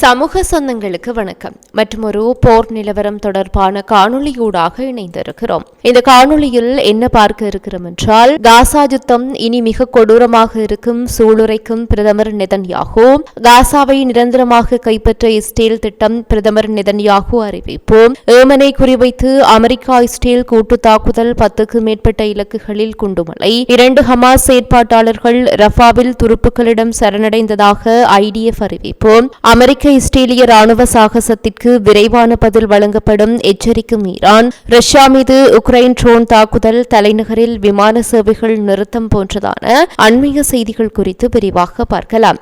சமூக சொந்தங்களுக்கு வணக்கம். மற்றும் ஒரு போர் நிலவரம் தொடர்பான காணொளியூடாக இணைந்திருக்கிறோம். இந்த காணொளியில் என்ன பார்க்க இருக்கிறோம் என்றால் காசா யுத்தம் இனி மிக கொடூரமாக இருக்கும் சூளுரைக்கும் பிரதமர் நெதன்யாகு காசாவை நிரந்தரமாக கைப்பற்ற இஸ்ரேல் திட்டம் பிரதமர் நெதன்யாகு அறிவிப்பு ஏமனை குறிவைத்து அமெரிக்கா இஸ்ரேல் கூட்டு தாக்குதல் பத்துக்கு மேற்பட்ட இலக்குகளில் குண்டுமலை இரண்டு ஹமாஸ் செயற்பாட்டாளர்கள் ரஃபாவில் துருப்புக்களிடம் சரணடைந்ததாக ஐடிஎஃப் அறிவிப்பு அமெரிக்க இஸ்ரேலிய ராணுவ சாகசத்திற்கு விரைவான பதில் வழங்கப்படும் எச்சரிக்கும் ஈரான். ரஷ்யா மீது உக்ரைன் ட்ரோன் தாக்குதல் தலைநகரில் விமான சேவைகள் நிறுத்தம் போன்றதான அண்மைய செய்திகள் குறித்து விரிவாக பார்க்கலாம்.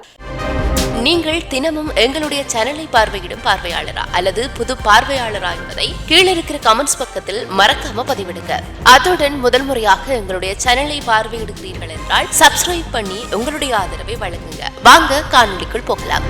நீங்கள் தினமும் எங்களுடைய சேனலை பார்வையிடும் பார்வையாளரா அல்லது புது பார்வையாளரா என்பதை கீழே இருக்கிற கமெண்ட்ஸ் பக்கத்தில் மறக்காம பதிவிடுங்க. அத்துடன் முதல் முறையாக எங்களுடைய சேனலை பார்வையிடுகிறீர்கள் என்றால் சப்ஸ்கிரைப் பண்ணி உங்களுடைய ஆதரவை வழங்குங்க. வாங்க காணொளிக்குள் போகலாம்.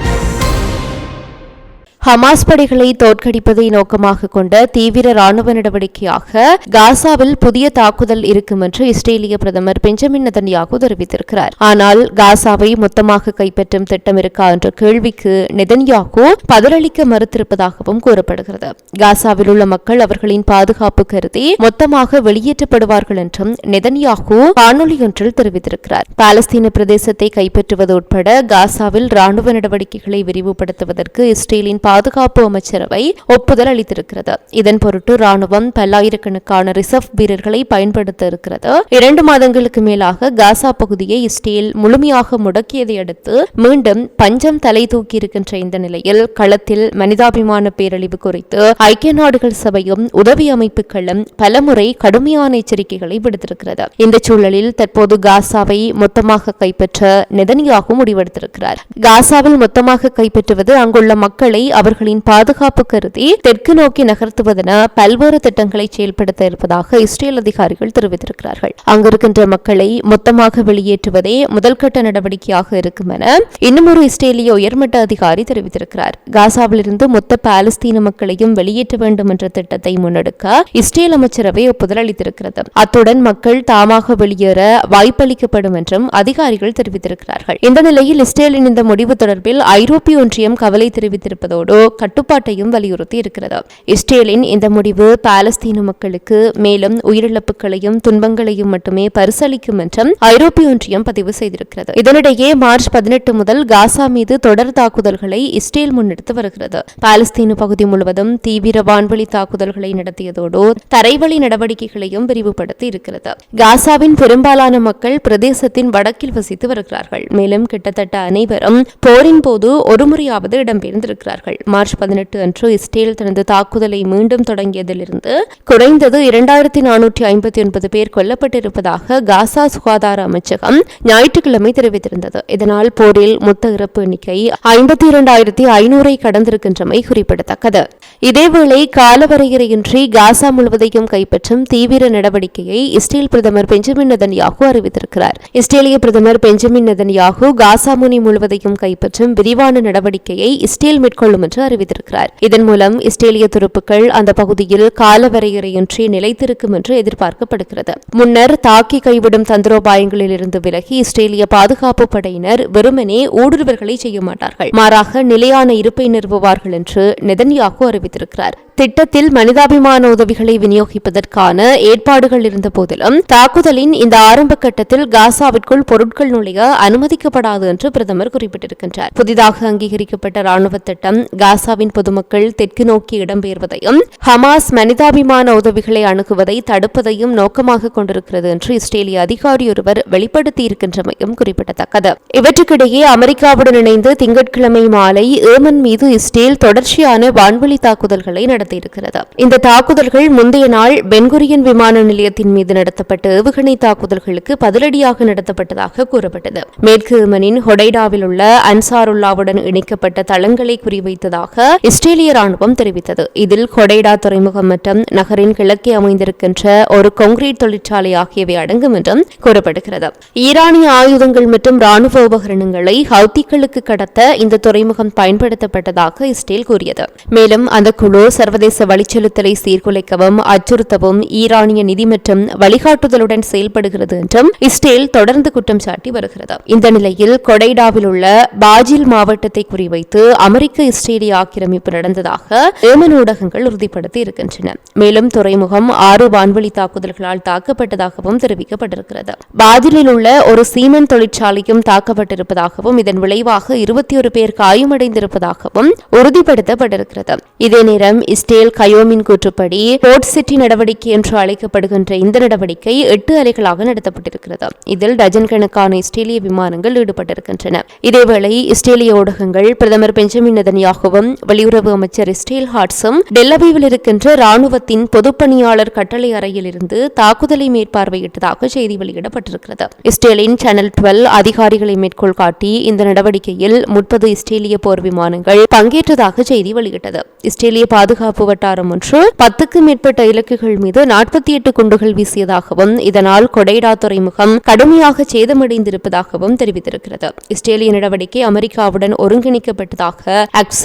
ஹமாஸ் படைகளை தோற்கடிப்பதை நோக்கமாக கொண்ட தீவிர ராணுவ நடவடிக்கையாக காசாவில் புதிய தாக்குதல் இருக்கும் என்று இஸ்ரேலிய பிரதமர் பெஞ்சமின் நதன்யாகு தெரிவித்திருக்கிறார். ஆனால் காசாவை மொத்தமாக கைப்பற்றும் திட்டம் இருக்கா என்ற கேள்விக்கு நெதன்யாகு பதிலளிக்க மறுத்திருப்பதாகவும் கூறப்படுகிறது. காசாவில் உள்ள மக்கள் அவர்களின் பாதுகாப்பு கருதி மொத்தமாக வெளியேற்றப்படுவார்கள் என்றும் நெதன்யாகு காணொலி ஒன்றில் தெரிவித்திருக்கிறார். பாலஸ்தீன பிரதேசத்தை கைப்பற்றுவது உட்பட காசாவில் ராணுவ நடவடிக்கைகளை விரிவுபடுத்துவதற்கு இஸ்ரேலின் பாதுகாப்பு அமைச்சரவை ஒப்புதல் அளித்திருக்கிறது. இதன் பொருட்டு ராணுவம் பல்லாயிரக்கணக்கான ரிசர்வ் வீரர்களை பயன்படுத்த இருக்கிறது. இரண்டு மாதங்களுக்கு மேலாக காசா பகுதியை இஸ்ரேல் முழுமையாக முடக்கியதை அடுத்து மீண்டும் பஞ்சம் தலை தூக்கி இருக்கின்ற இந்த நிலையில் களத்தில் மனிதாபிமான பேரழிவு குறித்து ஐக்கிய நாடுகள் சபையும் உதவி அமைப்புகளும் பலமுறை கடுமையான எச்சரிக்கைகளை விடுத்திருக்கிறது. இந்த சூழலில் தற்போது காசாவை மொத்தமாக கைப்பற்ற நெதனியாகவும் முடிவெடுத்திருக்கிறார். காசாவில் மொத்தமாக கைப்பற்றுவது அங்குள்ள மக்களை அவர்களின் பாதுகாப்பு கருதி தெற்கு நோக்கி நகர்த்துவதென பல்வேறு திட்டங்களை செயல்படுத்த இருப்பதாக இஸ்ரேல் அதிகாரிகள் தெரிவித்திருக்கிறார்கள். அங்கிருக்கின்ற மக்களை மொத்தமாக வெளியேற்றுவதே முதல்கட்ட நடவடிக்கையாக இருக்கும் என இன்னும் இஸ்ரேலிய உயர்மட்ட அதிகாரி தெரிவித்திருக்கிறார். காசாவிலிருந்து மொத்த பாலஸ்தீன மக்களையும் வெளியேற்ற வேண்டும் என்ற திட்டத்தை முன்னெடுக்க இஸ்ரேல் அமைச்சரவை ஒப்புதல் அளித்திருக்கிறது. அத்துடன் மக்கள் தாமாக வெளியேற வாய்ப்பளிக்கப்படும் என்றும் அதிகாரிகள் தெரிவித்திருக்கிறார்கள். இந்த நிலையில் இஸ்ரேலின் இந்த முடிவு தொடர்பில் ஐரோப்பிய ஒன்றியம் கவலை தெரிவித்திருப்பதோடு கட்டுப்பாட்டையும் வலியுறுத்தி இருக்கிறது. இஸ்ரேலின் இந்த முடிவு பாலஸ்தீன மக்களுக்கு மேலும் உயிரிழப்புகளையும் துன்பங்களையும் மட்டுமே பரிசளிக்கும் என்றும் ஐரோப்பிய ஒன்றியம் பதிவு செய்திருக்கிறது. இதனிடையே மார்ச் பதினெட்டு முதல் காசா மீது தொடர் தாக்குதல்களை இஸ்ரேல் முன்னெடுத்து வருகிறது. பாலஸ்தீன பகுதி முழுவதும் தீவிர வான்வழி தாக்குதல்களை நடத்தியதோடு தரைவழி நடவடிக்கைகளையும் விரிவுபடுத்தி இருக்கிறது. காசாவின் பெரும்பாலான மக்கள் பிரதேசத்தின் வடக்கில் வசித்து வருகிறார்கள். மேலும் கிட்டத்தட்ட அனைவரும் போரின் போது ஒருமுறையாவது இடம்பெயர்ந்திருக்கிறார்கள். மார்ச் பதினெட்டு அன்று இஸ்ரேல் தனது தாக்குதலை மீண்டும் தொடங்கியதிலிருந்து குறைந்தது இரண்டாயிரத்தி நானூற்றி ஐம்பத்தி ஒன்பது பேர் கொல்லப்பட்டிருப்பதாக காசா சுகாதார அமைச்சகம் ஞாயிற்றுக்கிழமை தெரிவித்திருந்தது. இதனால் போரில் மொத்த இறப்பு எண்ணிக்கை ஐம்பத்தி இரண்டாயிரத்தி ஐநூறை கடந்திருக்கின்றமை குறிப்பிடத்தக்கது. இதேவேளை காலவரையறையின்றி காசா முழுவதையும் கைப்பற்றும் தீவிர நடவடிக்கையை இஸ்ரேல் பிரதமர் பெஞ்சமின் நதன்யாகு அறிவித்திருக்கிறார். இஸ்ரேலிய பிரதமர் பெஞ்சமின் நதன்யாகு காசா முனி முழுவதையும் கைப்பற்றும் விரிவான நடவடிக்கையை இஸ்ரேல் மேற்கொள்ளும் என்று அறிவித்திருக்கிறார். இதன் மூலம் இஸ்ரேலிய துருப்புக்கள் அந்த பகுதியில் காலவரையறையின்றி நிலைத்திருக்கும் என்று எதிர்பார்க்கப்படுகிறது. முன்னர் தாக்கி கைவிடும் தந்திரோபாயங்களில் இருந்து விலகி இஸ்ரேலிய பாதுகாப்பு படையினர் வெறுமனே ஊடுருவல்களை செய்ய மாட்டார்கள். மாறாக நிலையான இருப்பை நிறுவுவார்கள் என்று நெதன்யாகு அறிவித்திருக்கிறார். திட்டத்தில் மனிதாபிமான உதவிகளை விநியோகிப்பதற்கான ஏற்பாடுகள் இருந்த போதிலும் தாக்குதலின் இந்த ஆரம்ப கட்டத்தில் காசாவிற்குள் பொருட்கள் நுழைய அனுமதிக்கப்படாது என்று பிரதமர் குறிப்பிட்டிருக்கின்றார். புதிதாக அங்கீகரிக்கப்பட்ட ராணுவ திட்டம் காசாவின் பொதுமக்கள் தெற்கு நோக்கி இடம்பெயர்வதையும் ஹமாஸ் மனிதாபிமான உதவிகளை அணுகுவதை தடுப்பதையும் நோக்கமாக கொண்டிருக்கிறது என்று இஸ்ரேலிய அதிகாரி ஒருவர் வெளிப்படுத்தியிருக்கின்றமையும் குறிப்பிடத்தக்கது. இவற்றுக்கிடையே அமெரிக்காவுடன் இணைந்து திங்கட்கிழமை மாலை ஏமன் மீது இஸ்ரேல் தொடர்ச்சியான வான்வழி தாக்குதல்களை நடத்தியிருக்கிறது. இந்த தாக்குதல்கள் முந்தைய நாள் பென்குரியன் விமான நிலையத்தின் மீது நடத்தப்பட்ட ஏவுகணை தாக்குதல்களுக்கு பதிலடியாக நடத்தப்பட்டதாக கூறப்பட்டது. மேற்கு ஏமனின் ஹொடைடாவில் உள்ள அன்சாருல்லாவுடன் இணைக்கப்பட்ட தளங்களை குறிவைத்ததாக இஸ்ரேலிய ராணுவம் தெரிவித்தது. இதில் கொடைடா துறைமுகம் மற்றும் நகரின் கிழக்கே அமைந்திருக்கின்ற ஒரு கொங்கிரீட் தொழிற்சாலை ஆகியவை அடங்கும் என்றும் கூறப்படுகிறது. ஈரானிய ஆயுதங்கள் மற்றும் ராணுவ உபகரணங்களை ஹவுத்திகளுக்கு கடத்த இந்த துறைமுகம் பயன்படுத்தப்பட்டதாக இஸ்ரேல் கூறியது. மேலும் அந்த குழு சர்வதேச வழிச்செலுத்தலை சீர்குலைக்கவும் அச்சுறுத்தவும் ஈரானிய நிதி மற்றும் வழிகாட்டுதலுடன் செயல்படுகிறது என்றும் இஸ்ரேல் தொடர்ந்து குற்றம் சாட்டி வருகிறது. இந்த நிலையில் கொடைடாவில் உள்ள பாஜில் மாவட்டத்தை குறிவைத்து அமெரிக்க இஸ்ரேல் இஸ்ரேலிய ஆக்கிரமிப்பு நடந்ததாக ஏமன் ஊடகங்கள் உறுதிப்படுத்தி இருக்கின்றன. மேலும் துறைமுகம் ஆறு வான்வழி தாக்குதல்களால் தாக்கப்பட்டதாகவும் தெரிவிக்கப்பட்டிருக்கிறது. பாதிலில் உள்ள ஒரு சீமெண்ட் தொழிற்சாலையும் தாக்கப்பட்டிருப்பதாகவும் இதன் விளைவாக இருபத்தி ஒரு பேர் காயமடைந்திருப்பதாகவும் உறுதிப்படுத்தப்பட்டிருக்கிறது. இதே நேரம் இஸ்ரேல் கயோமின் கூற்றுப்படி போர்ட் சிட்டி நடவடிக்கை என்று அழைக்கப்படுகின்ற இந்த நடவடிக்கை எட்டு அலைகளாக நடத்தப்பட்டிருக்கிறது. இதில் டஜன் கணக்கான இஸ்ரேலிய விமானங்கள் ஈடுபட்டிருக்கின்றன. இதேவேளை இஸ்ரேலிய ஊடகங்கள் பிரதமர் பெஞ்சமின் நெதன்யாகுவும் வெளியுறவு அமைச்சர் ஸ்டீல் ஹாட்ஸும் டெல்லபீவில் இருக்கின்ற ராணுவத்தின் பொதுப்பணியாளர் கட்டளை அறையில் இருந்து தாக்குதலை மேற்பார்வையிட்டதாக செய்தி வெளியிடப்பட்டிருக்கிறது. இஸ்ரேலின் சேனல் டுவெல் அதிகாரிகளை மேற்கோள் காட்டி இந்த நடவடிக்கையில் முப்பது இஸ்ரேலிய போர் விமானங்கள் பங்கேற்றதாக செய்தி வெளியிட்டது. இஸ்ரேலிய பாதுகாப்பு வட்டாரம் ஒன்று பத்துக்கு மேற்பட்ட இலக்குகள் மீது நாற்பத்தி எட்டு குண்டுகள் வீசியதாகவும் இதனால் கொடைடா துறைமுகம் கடுமையாக சேதமடைந்திருப்பதாகவும் தெரிவித்திருக்கிறது. இஸ்ரேலிய நடவடிக்கை அமெரிக்காவுடன் ஒருங்கிணைக்கப்பட்டதாக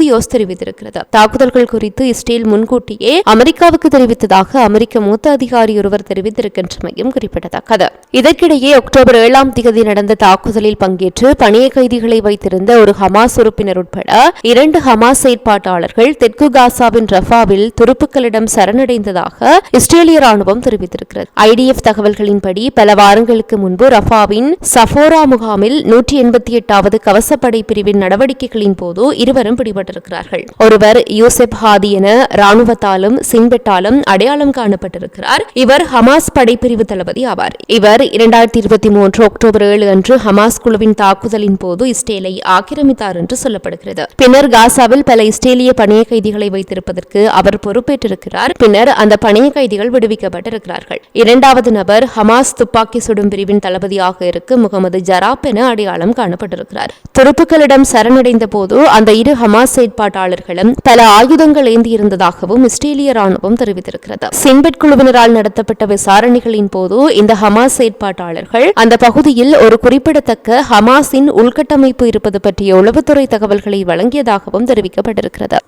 அக்சியோஸ் தெரிவித்திருக்கிறது. தாக்குதல்கள் குறித்து இஸ்ரேல் முன்கூட்டியே அமெரிக்காவுக்கு தெரிவித்ததாக அமெரிக்க மூத்த அதிகாரி ஒருவர் தெரிவித்திருக்கின்றமையும் குறிப்பிடத்தக்கது. இதற்கிடையே அக்டோபர் ஏழாம் தேதி நடந்த தாக்குதலில் பங்கேற்று பணிய கைதிகளை வைத்திருந்த ஒரு ஹமாஸ் உறுப்பினர் உட்பட இரண்டு ஹமாஸ் செயற்பாட்டாளர்கள் தெற்கு காசாவின் ரஃபாவில் துருப்புக்களிடம் சரணடைந்ததாக இஸ்ரேலிய ராணுவம் தெரிவித்திருக்கிறது. ஐடிஎஃப் தகவல்களின்படி பல வாரங்களுக்கு முன்பு ரஃபாவின் சஃபோரா முகாமில் நூற்றி எண்பத்தி எட்டாவது கவசப்படை பிரிவின் நடவடிக்கைகளின் போது இருவரும் காணப்பட்டிருக்கிறார்கள். ஒருவர் யூசெப் ஹாதி என ராணுவத்தாலும் சின்பெட்டாலும் அடையாளம் காணப்பட்டிருக்கிறார். இவர் ஹமாஸ் படைப்பிரிவு தளபதி ஆவார். இவர் இரண்டாயிரத்தி இருபத்தி மூன்று அக்டோபர் ஏழு அன்று ஹமாஸ் குழுவின் தாக்குதலின் போது இஸ்ரேலை ஆக்கிரமித்தார் என்று சொல்லப்படுகிறது. பின்னர் காசாவில் பல இஸ்ரேலிய பணிய கைதிகளை வைத்திருப்பதற்கு அவர் பொறுப்பேற்றிருக்கிறார். பின்னர் அந்த பணிய கைதிகள் விடுவிக்கப்பட்டிருக்கிறார்கள். இரண்டாவது நபர் ஹமாஸ் துப்பாக்கி சுடும் பிரிவின் தளபதியாக இருக்கும் முகமது ஜராப் என அடையாளம் காணப்பட்டிருக்கிறார். துருப்புக்களிடம் சரணடைந்த போது அந்த இரு ஹமாஸ் செயற்பாட்டாளர்களும் பல ஆயுதங்கள் ஏந்தியிருந்ததாகவும் இஸ்ரேலிய ராணுவம் தெரிவித்திருக்கிறது. சின்பெட் குழுவினரால் நடத்தப்பட்ட விசாரணைகளின் போது இந்த ஹமாஸ் செயற்பாட்டாளர்கள் அந்த பகுதியில் ஒரு குறிப்பிடத்தக்க ஹமாஸின் உள்கட்டமைப்பு இருப்பது பற்றிய உளவுத்துறை தகவல்களை வழங்கியதாகவும் தெரிவிக்கப்பட்டிருக்கிறது.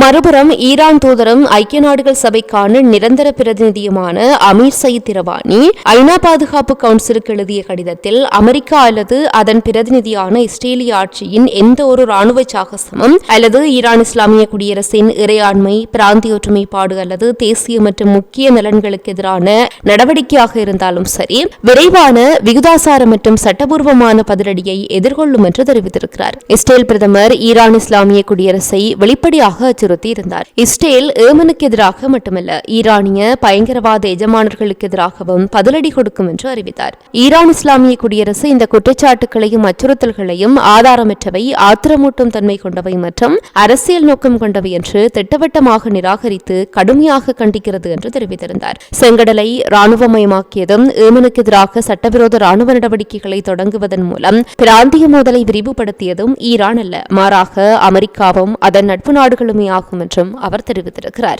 மறுபுறம் ஈரான் தூதரும் ஐக்கிய நாடுகள் சபைக்கான நிரந்தர பிரதிநிதியுமான அமீர் சயீத் இரவானி ஐநா பாதுகாப்பு கவுன்சிலுக்கு எழுதிய கடிதத்தில் அமெரிக்கா அல்லது அதன் பிரதிநிதியான இஸ்ரேலிய ஆட்சியின் எந்த ஒரு ராணுவ சாகசமும் அல்லது ஈரான் இஸ்லாமிய குடியரசின் இறையாண்மை பிராந்திய ஒற்றுமைப்பாடு அல்லது தேசிய மற்றும் முக்கிய நலன்களுக்கு எதிரான நடவடிக்கையாக இருந்தாலும் சரி விரைவான விகுதாசார மற்றும் சட்டபூர்வமான பதிலடியை எதிர்கொள்ளும் என்று தெரிவித்திருக்கிறார். இஸ்ரேல் பிரதமர் ஈரான் இஸ்லாமிய குடியரசை வெளிப்படையாக அச்சுறுத்தி இருந்தார் இஸ்ரேல் ஏமனுக்கு எதிராக மட்டுமல்ல ஈரானிய பயங்கரவாத எஜமானர்களுக்கு எதிராகவும் பதிலடி கொடுக்கும் என்று அறிவித்தார். ஈரான் இஸ்லாமிய குடியரசு இந்த குற்றச்சாட்டுகளையும் அச்சுறுத்தல்களையும் ஆதாரமற்றவை ஆத்திரமூட்டும் தன்மை கொண்டவை மற்றும் அரசியல் நோக்கம் கொண்டவை என்று திட்டவட்டமாக நிராகரித்து கடுமையாக கண்டிக்கிறது என்று தெரிவித்திருந்தார். செங்கடலை ராணுவமயமாக்கியதும் ஏமனுக்கு எதிராக சட்டவிரோத ராணுவ நடவடிக்கைகளை தொடங்குவதன் மூலம் பிராந்திய மோதலை விரிவுபடுத்தியதும் ஈரான் அல்ல. மாறாக அமெரிக்காவும் அதன் நட்பு நாடுகளும் ஆகும் என்றும் அவர் தெரிவித்திருக்கிறார்.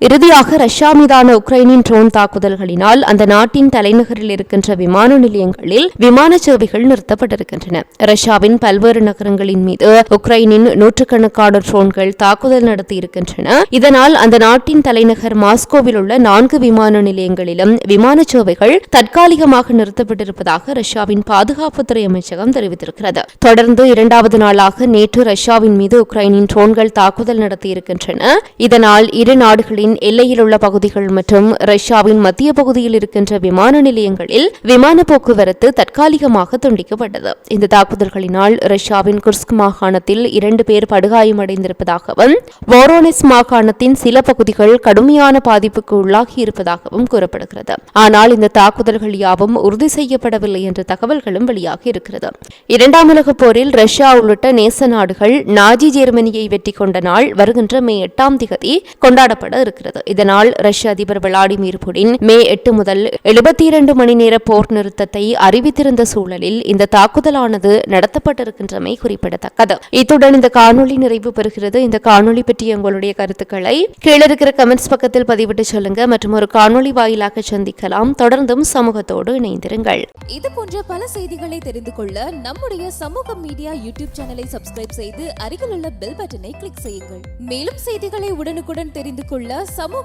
இறுதியாக ரஷ்யா மீதான உக்ரைனின் ட்ரோன் தாக்குதல்களினால் அந்த நாட்டின் தலைநகரில் இருக்கின்ற விமான நிலையங்களில் விமான சேவைகள் நிறுத்தப்பட்டிருக்கின்றன. ரஷ்யாவின் பல்வேறு நகரங்களின் மீது உக்ரைனின் நூற்றுக்கணக்கான ட்ரோன்கள் தாக்குதல் நடத்தியிருக்கின்றன. இதனால் அந்த நாட்டின் தலைநகர் மாஸ்கோவில் உள்ள நான்கு விமான நிலையங்களிலும் விமான சேவைகள் தற்காலிகமாக நிறுத்தப்பட்டிருப்பதாக ரஷ்யாவின் பாதுகாப்புத்துறை அமைச்சகம் தெரிவித்திருக்கிறது. தொடர்ந்து இரண்டாவது நாளாக நேற்று ரஷ்யாவின் மீது உக்ரைனின் ட்ரோன்கள் தாக்குதல் நடத்தியிருக்கின்றன. இதனால் இரு நாடுகளின் எல்லையில் உள்ள பகுதிகள் மற்றும் ரஷ்யாவின் மத்திய பகுதியில் இருக்கின்ற விமான நிலையங்களில் விமான போக்குவரத்து தற்காலிகமாக துண்டிக்கப்பட்டது. இந்த தாக்குதல்களினால் ரஷ்யாவின் குர்ஸ்க் மாகாணத்தில் இரண்டு பேர் படுகாயமடைந்திருப்பதாகவும் வோரோனிஸ் மாகாணத்தின் சில பகுதிகள் கடுமையான பாதிப்புக்கு உள்ளாகி இருப்பதாகவும் கூறப்படுகிறது. ஆனால் இந்த தாக்குதல்கள் யாவும் உறுதி செய்யப்படவில்லை என்ற தகவல்களும் வெளியாகி இருக்கிறது. இரண்டாம் உலகப் போரில் ரஷ்யா உள்ளிட்ட நேச நாடுகள் நாஜி ஜெர்மனியை வெற்றி கொண்ட நாள் வருகின்ற மே எட்டாம் திகதி கொண்டாடப்பட இருக்கிறது. இதனால் ரஷ்ய அதிபர் விளாடிமிர் புடின் மே எட்டு முதல் எழுபத்தி இரண்டு மணி நேர போர் நிறுத்தத்தை அறிவித்திருந்த சூழலில் இந்த தாக்குதலானது நடத்தப்பட்டிருக்கின்றமை குறிப்பிடத்தக்கது. இத்துடன் இந்த காணொளி நிறைவு பெறுகிறது. இந்த காணொலி பற்றிய உங்களுடைய கருத்துக்களை கீழே இருக்கிற கமெண்ட்ஸ் பக்கத்தில் பதிவிட்டு சொல்லுங்க. மற்றும் ஒரு காணொளி வாயிலாக சந்திக்கலாம். தொடர்ந்தும் சமூகத்தோடு இணைந்திருங்கள். இது போன்ற பல செய்திகளை தெரிந்து கொள்ள நம்முடைய சமூக மீடியா யூடியூப் சேனலை சப்ஸ்கிரைப் செய்து அருகில் உள்ள பெல் பட்டனை கிளிக் செய்யுங்கள். மேலும் செய்திகளை உடனுக்குடன் தெரிந்து கொள்ள சமூக